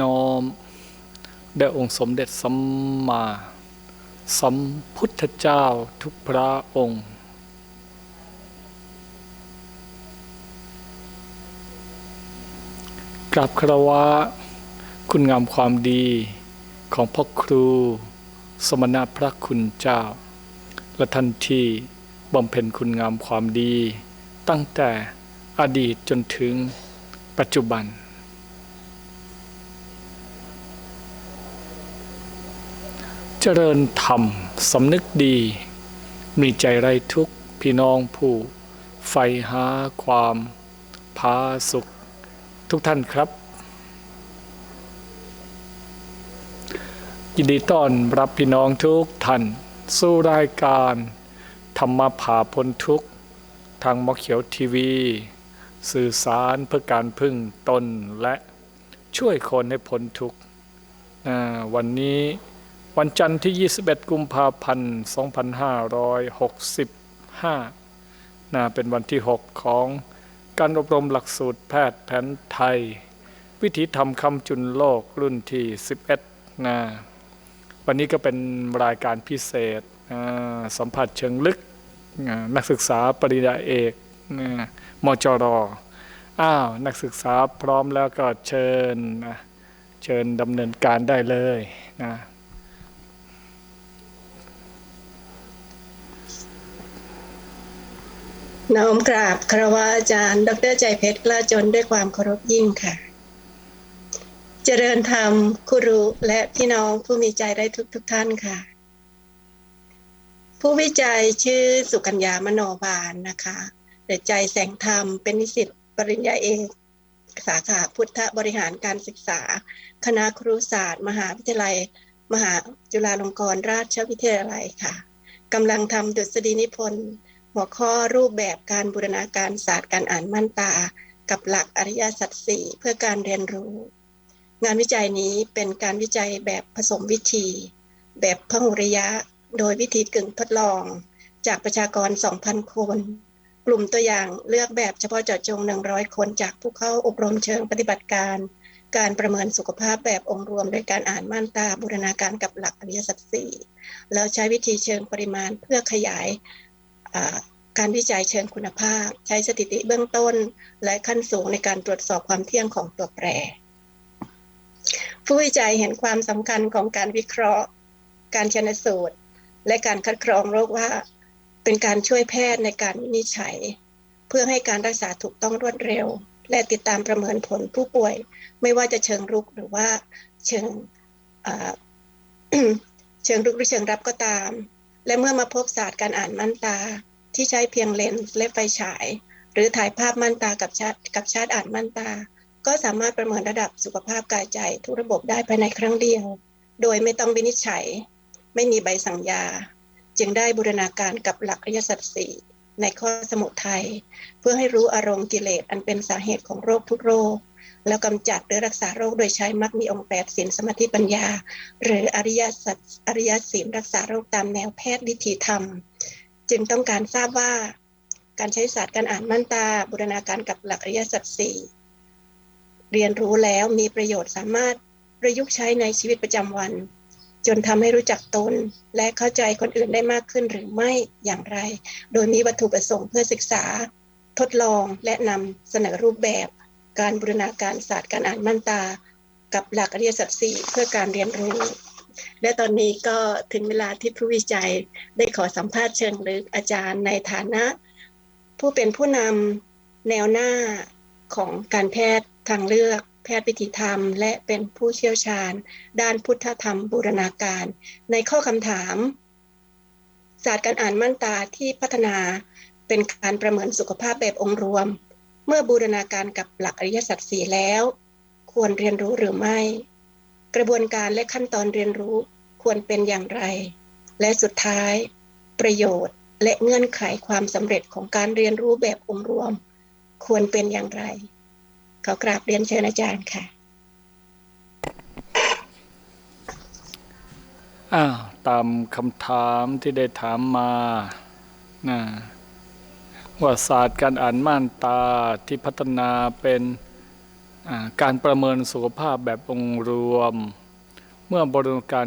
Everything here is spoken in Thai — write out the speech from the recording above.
น้อมแด่องค์สมเด็จสัมมาสัมพุทธเจ้าทุกพระองค์กราบคารวะคุณงามความดีของพ่อครู สมณะพระคุณเจ้า และท่านที่บำเพ็ญคุณงามความดี ตั้งแต่อดีตจนถึงปัจจุบัน จริญธรรมสำนึกดี มีใจไรทุกพี่น้องผู้ใฝ่หาความพาสุข ทุกท่านครับ ยินดีต้อนรับพี่น้องทุกท่าน สู่รายการ ธรรมผ่าพ้นทุกข์ทางมอเขียวทีวี สื่อสารเพื่อการพึ่งตนและช่วยคนให้พ้นทุกข์วันนี้ วันจันทร์ที่ 21 กุมภาพันธ์ 2565น่าเป็นวันที่ 6 ของการอบรมหลักสูตรแพทย์แผนไทย วิถีธรรมคำจุนโลกรุ่นที่ 11นะวันนี้ก็เป็นรายการพิเศษสัมผัสเชิงลึกนักศึกษาปริญญาเอกนะมจรอ้าวนักศึกษาพร้อมแล้วก็เชิญนะเชิญดำเนินการได้เลยนะ น้อมกราบคารวะอาจารย์ ดรใจเพชรกล้าจนด้วยความเคารพยิ่งค่ะ เจริญธรรมครูรุและพี่น้องผู้มีใจได้ทุกทุกท่านค่ะ ผู้วิจัยชื่อสุกัญญามโนบาลนะคะเดใจแสงธรรมเป็นนิสิตปริญญาเอกสาขาพุทธบริหารการศึกษา คณะครุศาสตร์ มหาวิทยาลัย มหาจุฬาลงกรณราชวิทยาลัยค่ะกำลังทำดุษฎีนิพนธ์ หัวข้อรูปแบบการบูรณาการศาสตร์การอ่านมั่นตา กับหลักอริยสัจสี่เพื่อการเรียนรู้ งานวิจัยนี้เป็นการวิจัยแบบผสมวิธี แบบพหุริยะ โดยวิธีกึ่งทดลอง จากประชากร 2,000 คน กลุ่มตัวอย่างเลือกแบบเฉพาะเจาะจง 100 คนจากผู้เข้าอบรมเชิงปฏิบัติการ การประเมินสุขภาพแบบองค์รวมโดยการอ่านม่านตาบูรณาการกับหลักอริยสัจสี่แล้วใช้วิธีเชิงปริมาณเพื่อขยาย การวิจัยเชิงคุณภาพ ใช้สถิติเบื้องต้น และขั้นสูงในการตรวจสอบความเที่ยงของตัวแปร ผู้วิจัยเห็นความสำคัญของการวิเคราะห์ การชนสูตร และการคัดกรองโรคว่า เป็นการช่วยแพทย์ในการวินิจฉัย เพื่อให้การรักษาถูกต้องรวดเร็ว และติดตามประเมินผลผู้ป่วย ไม่ว่าจะเชิงรุกหรือว่าเชิงเชิงรุกหรือเชิงรับก็ตาม และเมื่อมาพบศาสตร์การอ่านม่านตาที่ใช้เพียงเลนส์และไฟฉาย หรือถ่ายภาพม่านตากับชาติกับชาติอ่านม่านตา ก็สามารถประเมินระดับสุขภาพกายใจทุกระบบได้ภายในครั้งเดียว โดยไม่ต้องวินิจฉัย ไม่มีใบสั่งยา จึงได้บูรณาการกับหลักอริยสัจสี่ในข้อสมุทัยเพื่อให้รู้อารมณ์กิเลสอันเป็นสาเหตุของโรคทุกโรค แล้วกำจัดหรือรักษาโรคโดยใช้มรรคมีองค์แปดศีลสมาธิปัญญา หรืออริยสัจอริยศีลรักษาโรคตามแนวแพทย์วิถีธรรม จึงต้องการทราบว่า การใช้ศาสตร์การอ่านม่านตาบูรณาการกับหลักอริยสัจสี่เรียนรู้แล้วมีประโยชน์สามารถประยุกต์ใช้ในชีวิตประจำวัน จนทำให้รู้จักตน และเข้าใจคนอื่นได้มากขึ้นหรือไม่อย่างไร โดยมีวัตถุประสงค์เพื่อศึกษา ทดลองและนำเสนอรูปแบบ การบูรณาการศาสตร์การอ่านม่านตา กับหลักอริยสัจสี่เพื่อการเรียนรู้ และตอนนี้ก็ถึงเวลาที่ผู้วิจัยได้ขอสัมภาษณ์เชิงลึกอาจารย์ในฐานะ ผู้เป็นผู้นำแนวหน้าของการแพทย์ทางเลือกแพทย์วิถีธรรม และเป็นผู้เชี่ยวชาญ ด้านพุทธธรรมบูรณาการ ในข้อคำถาม ศาสตร์การอ่านม่านตาที่พัฒนาเป็นการประเมินสุขภาพแบบองค์รวม เมื่อบูรณาการกับหลักอริยสัจสี่แล้ว ควรเรียนรู้หรือไม่ กระบวนการและขั้นตอนเรียนรู้ควรเป็นอย่างไร และสุดท้าย ประโยชน์และเงื่อนไขความสำเร็จของการเรียนรู้แบบองค์รวม ควรเป็นอย่างไร ขอกราบเรียนเชิญอาจารย์ค่ะอ้าตามคำถามที่ได้ถามมานะ ว่าศาสตร์การอ่านม่านตาที่พัฒนาเป็นการประเมินสุขภาพแบบองค์รวม เมื่อบริการ